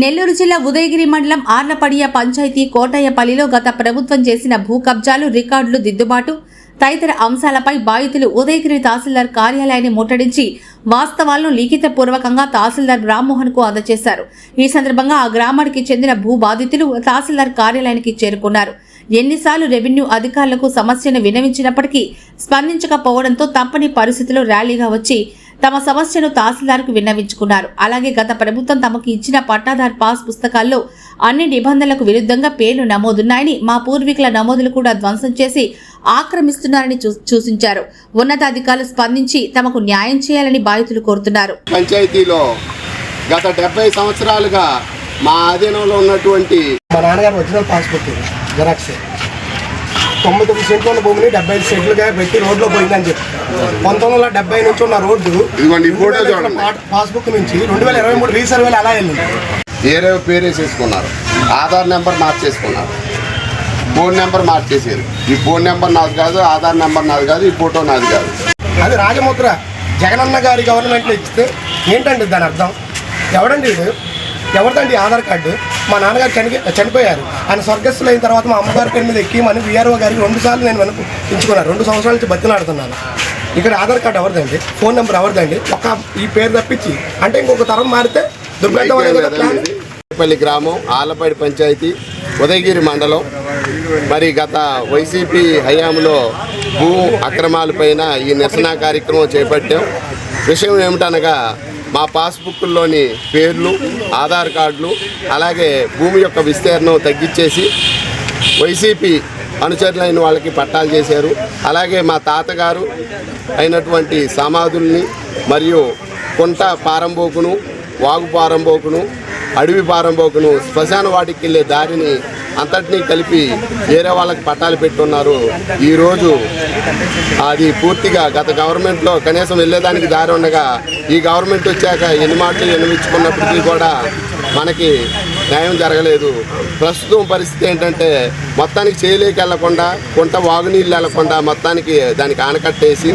నెల్లూరు జిల్లా ఉదయగిరి మండలం ఆర్లపడియ పంచాయతీ కోటయ్యపల్లిలో గత ప్రభుత్వం చేసిన భూ కబ్జాలు రికార్డులు దిద్దుబాటు. తదితర అంశాలపై బాధితులు ఉదయగిరి తహసీల్దార్ కార్యాలయాన్ని ముట్టడించి వాస్తవాలను లిఖితపూర్వకంగా తహసీల్దార్ రామ్మోహన్కు అందజేశారు. ఈ సందర్భంగా ఆ గ్రామానికి చెందిన భూ బాధితులు తహసీల్దార్ కార్యాలయానికి చేరుకున్నారు. ఎన్నిసార్లు రెవెన్యూ అధికారులకు సమస్యను విన్నవించినప్పటికీ స్పందించకపోవడంతో తప్పని పరిస్థితిలో ర్యాలీగా వచ్చి తమ సమస్యను తహసీల్దార్కు విన్నవించుకున్నారు. అలాగే గత ప్రభుత్వం తమకు ఇచ్చిన పట్టాదార్ పాస్ పుస్తకాల్లో అన్ని నిబంధనలకు విరుద్ధంగా పేర్లు నమోదున్నాయని మా పూర్వీకుల నమోదులు కూడా ధ్వంసం చేసి ఆక్రమిస్తున్నారని చూ- సూచించారు. ఉన్నతాధికారులు స్పందించి తమకు న్యాయం చేయాలని బాధితులు కోరుతున్నారు. పంచాయతీలో గత డెబ్బై సంవత్సరాలుగా మా ఆధీనంలో ఉన్నటువంటి మా నాన్నగారు ఒరిజినల్ జెరాక్స్. తొంభై తొమ్మిది సెంట్లు ఉన్న భూమిని డెబ్బై ఐదు సెంట్లుగా పెట్టి రోడ్లో పోయిందని చెప్పి పంతొమ్మిది వందల డెబ్బై నుంచి ఉన్న రోడ్డు పాస్బుక్ నుంచి రెండు వేల ఇరవై మూడు రీసర్వేలు అలా వెళ్ళింది. వేరే పేరేసేసుకున్నారు. ఆధార్ నెంబర్ మార్చేసుకున్నారు. ఫోన్ నెంబర్ మార్చేసారు ఈ ఫోన్ నెంబర్ నాది కాదు ఆధార్ నెంబర్ నాది కాదు ఈ ఫోటో నాది కాదు. అది రాజముద్ర జగనన్న గారి గవర్నమెంట్లో ఇస్తే ఏంటండి దాని అర్థం? ఎవడండి ఇది? ఎవరిదండి? ఆధార్ కార్డు. మా నాన్నగారు చని చనిపోయారు. ఆయన స్వర్గస్థులు అయిన తర్వాత మా అమ్మగారి పేరు మీద ఎక్కిమని విఆర్ఓ గారికి రెండు సార్లు నేను వెనక ఎంచుకున్నాను రెండు సంవత్సరాల నుంచి బతిలాడుతున్నాను. ఇక్కడ ఆధార్ కార్డు ఎవరిదండి? ఫోన్ నెంబర్ ఎవరిదండి? ఒక ఈ పేరు తప్పించి అంటే ఇంకొక తరం మారితే దుర్గంధం గ్రామం ఆలపాడి పంచాయతీ ఉదయగిరి మండలం. మరి గత వైసీపీ హయాంలో భూ అక్రమాలపైన ఈ నిరసన కార్యక్రమం చేపట్టాం. విషయం ఏమిటనగా మా పాస్బుక్లోని పేర్లు ఆధార్ కార్డులు అలాగే భూమి యొక్క విస్తీర్ణం తగ్గించేసి వైసీపీ అనుచరులైన వాళ్ళకి పట్టాలు చేశారు. అలాగే మా తాతగారు అయినటువంటి సమాధుల్ని మరియు కుంట పారంబోకును వాగు పారంబోకును అడవి పారంబోకును శ్మశాన వాటికి వెళ్ళే దారిని అంతటినీ కలిపి వేరే వాళ్ళకి పట్టాలు పెట్టున్నారు. ఈరోజు అది పూర్తిగా గత గవర్నమెంట్లో కనీసం వెళ్ళేదానికి దారి ఉండగా ఈ గవర్నమెంట్ వచ్చాక ఎన్ని మాటలు ఎన్నిమించుకున్నప్పటికీ కూడా మనకి న్యాయం జరగలేదు. ప్రస్తుతం పరిస్థితి ఏంటంటే మొత్తానికి చేయలేక వెళ్ళకుండా కుంట వాగునీళ్ళు వెళ్ళకుండా మొత్తానికి దానికి ఆనకట్టేసి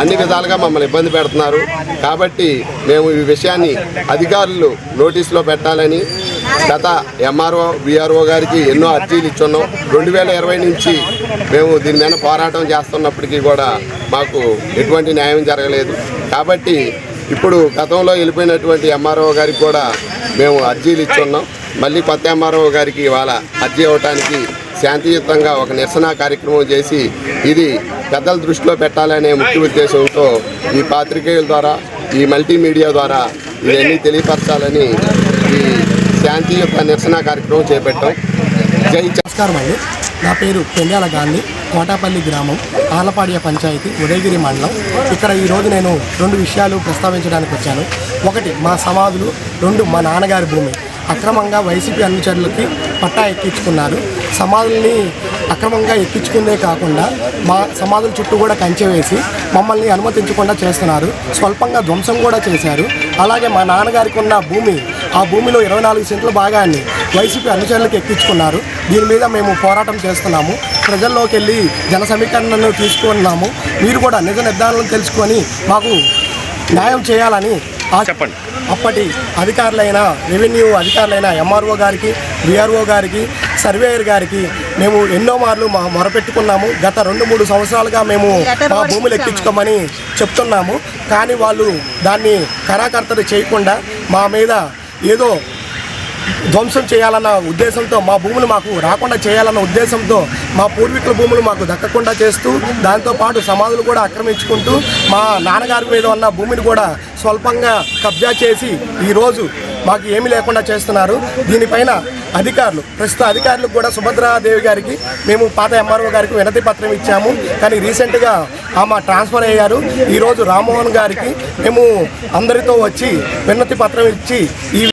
అన్ని విధాలుగా మమ్మల్ని ఇబ్బంది పెడుతున్నారు. కాబట్టి మేము ఈ విషయాన్ని అధికారులు నోటీసులో పెట్టాలని గత ఎంఆర్ఓ బీఆర్ఓ గారికి ఎన్నో అర్జీలు ఇచ్చున్నాం. రెండు వేల ఇరవై నుంచి మేము దీని మీద పోరాటం చేస్తున్నప్పటికీ కూడా మాకు ఎటువంటి న్యాయం జరగలేదు. కాబట్టి ఇప్పుడు గతంలో వెళ్ళిపోయినటువంటి ఎంఆర్ఓ గారికి కూడా మేము అర్జీలు ఇచ్చున్నాం. మళ్ళీ కొత్త ఎంఆర్ఓ గారికి ఇవాళ అర్జీ ఇవ్వడానికి శాంతియుతంగా ఒక నిరసన కార్యక్రమం చేసి ఇది పెద్దల దృష్టిలో పెట్టాలనే ముఖ్య ఉద్దేశంతో ఈ పాత్రికేయుల ద్వారా ఈ మల్టీమీడియా ద్వారా ఇవన్నీ తెలియపరచాలని ఈ శాంతియుత నిరసన కార్యక్రమం చేపట్టాం. జై నమస్కారం అండి. నా పేరు పెండ్యాల గాంధీ కోటాపల్లి గ్రామం ఆలపాడియ పంచాయతీ ఉదయగిరి మండలం. ఇక్కడ ఈరోజు నేను రెండు విషయాలు ప్రస్తావించడానికి వచ్చాను. ఒకటి మా సమాధులు రెండు మా నాన్నగారి భూమి. అక్రమంగా వైసీపీ అనుచరులకి పట్టా ఎక్కించుకున్నారు. సమాధుల్ని అక్రమంగా ఎక్కించుకుందే కాకుండా మా సమాధుల చుట్టూ కూడా కంచె వేసి మమ్మల్ని అనుమతించకుండా చేస్తున్నారు. స్వల్పంగా ధ్వంసం కూడా చేశారు. అలాగే మా నాన్నగారికి ఉన్న భూమి ఆ భూమిలో ఇరవై నాలుగు సెంట్ల భాగాన్ని వైసీపీ అనుచరులకు ఎక్కించుకున్నారు. దీని మీద మేము పోరాటం చేస్తున్నాము. ప్రజల్లోకి వెళ్ళి జన సమీకరణను తీసుకున్నాము. మీరు కూడా నిజ నిర్ధారణలు తెలుసుకొని మాకు న్యాయం చేయాలని ఆ- చెప్పండి. అప్పటి అధికారులైన రెవెన్యూ అధికారులైన ఎంఆర్ఓ గారికి విఆర్ఓ గారికి సర్వేయర్ గారికి మేము ఎన్నో మార్లు మా మొరపెట్టుకున్నాము. గత రెండు మూడు సంవత్సరాలుగా మేము మా భూములు ఎక్కించుకోమని చెప్తున్నాము. కానీ వాళ్ళు దాన్ని కరాకర్తలు చేయకుండా మా మీద ఏదో ధ్వంసం చేయాలన్న ఉద్దేశంతో మా భూములు మాకు రాకుండా చేయాలన్న ఉద్దేశంతో మా పూర్వీకుల భూములు మాకు దక్కకుండా చేస్తూ దాంతోపాటు సమాధులు కూడా ఆక్రమించుకుంటూ మా నాన్నగారి మీద ఉన్న భూమిని కూడా స్వల్పంగా కబ్జా చేసి ఈరోజు మాకు ఏమీ లేకుండా చేస్తున్నారు. దీనిపైన అధికారులు ప్రస్తుత అధికారులకు కూడా సుభద్రాదేవి గారికి మేము పాత ఎంఆర్ఓ గారికి వినతి పత్రం ఇచ్చాము. కానీ రీసెంట్గా ఆమె ట్రాన్స్ఫర్ అయ్యారు. ఈరోజు రామ్మోహన్ గారికి మేము అందరితో వచ్చి వినతి పత్రం ఇచ్చి ఈ